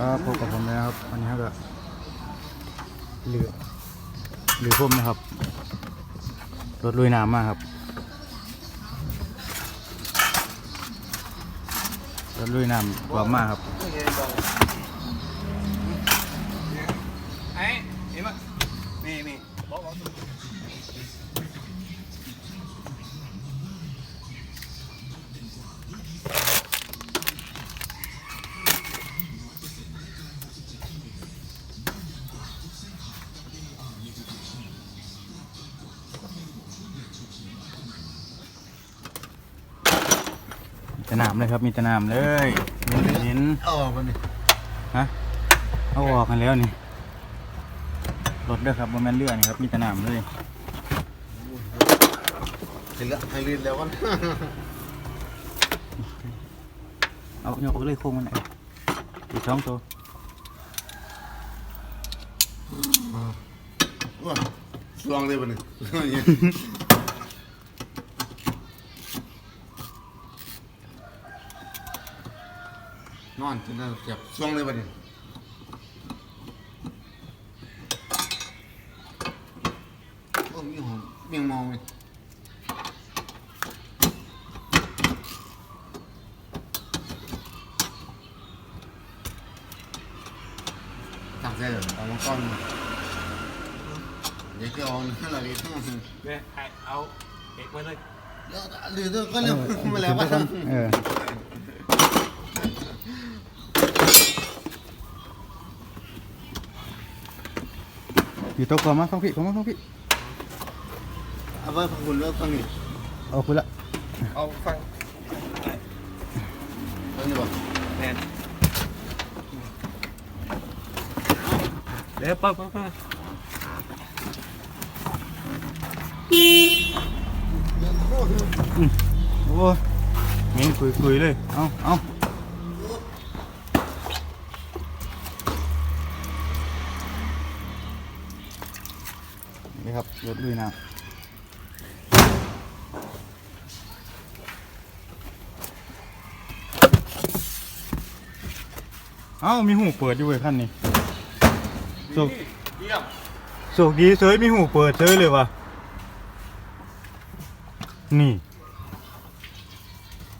ครับพบกับผมนะครับวันนี้ก็เรือเรือพุ่มนะครับรถลุยน้ำมาครับรถลุยน้ำกว่ามาครับไอ้เห็นปะนี่นี่บอกบ แต่น้ำเลยครับมีแต่น้ำเลยมีแต่หินเอาออกมาดิฮะเอาออกกันแล้วนี่รถเด้อครับบนแมนเรือนี่ครับมีแต่น้ำเลยให้เลือกให้ลื่นแล้วกันเอายกเลยโค้งมันไหนอีกสองตัวว้าสวงเลยปะเนี่ นอนจนน่าเจ็บสวงเลยปะเนี่ยโอ้มีหอมเมียงมองเลยทำเสร็จเอามาก้อนเดี๋ยวก็เอาอะไรนี่เนี่ยให้เอาเอกมาเลยเดี๋ยวหรือก็เรื่องมาแล้วว่า เออ อยู่โต๊ะก่อนมาฟังพี่ผมมาฟังพี่เอาไว้พังคุณแล้วฟังนี่เอาคุณละเอาฟังฟังนี่บ่แนนเดี๋ยวปั๊บปั๊บปั๊บโอ้ยเงี้ยคุยคุยๆเลย เอาเอา นี่ครับรถลุยน้ำเอ้ามีหูเปิดอยู่เว้ยขั้นนี้โชคเยี่ยมโชคดีเสยมีหูเปิดเสยเลยวะนี่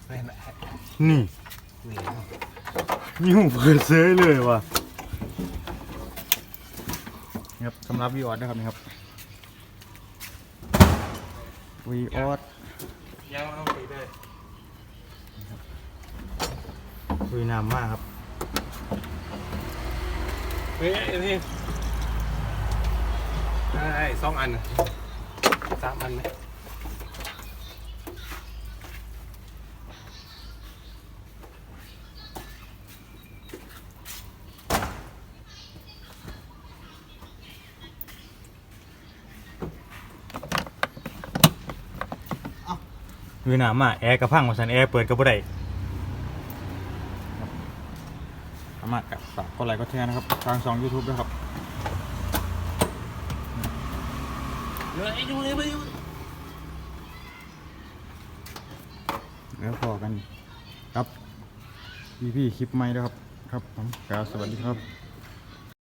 แม่นนี่ นี่ มีหูเปิดเซยเลยว่ะนี่ครับสำหรับวีออดนะครับนี่ครับ วีออดยังเอาไปเลยวีน้ำมากครับเฮ้ยอันนี้ได้สองอันน่ะสามอัน นะวีน้ำมาแอร์กระพังมาสันแอร์เปิดกระบุได้สามารถกับฝากกดไลค์กดแชร์นะครับทางสองยูทูบด้วยครับเดี๋ยวไอ้ดูเลยไปดูแล้วพอกันครับพี่พี่คลิปใหม่ด้วยครับ ครับผมกล่าวสวัสดีครับ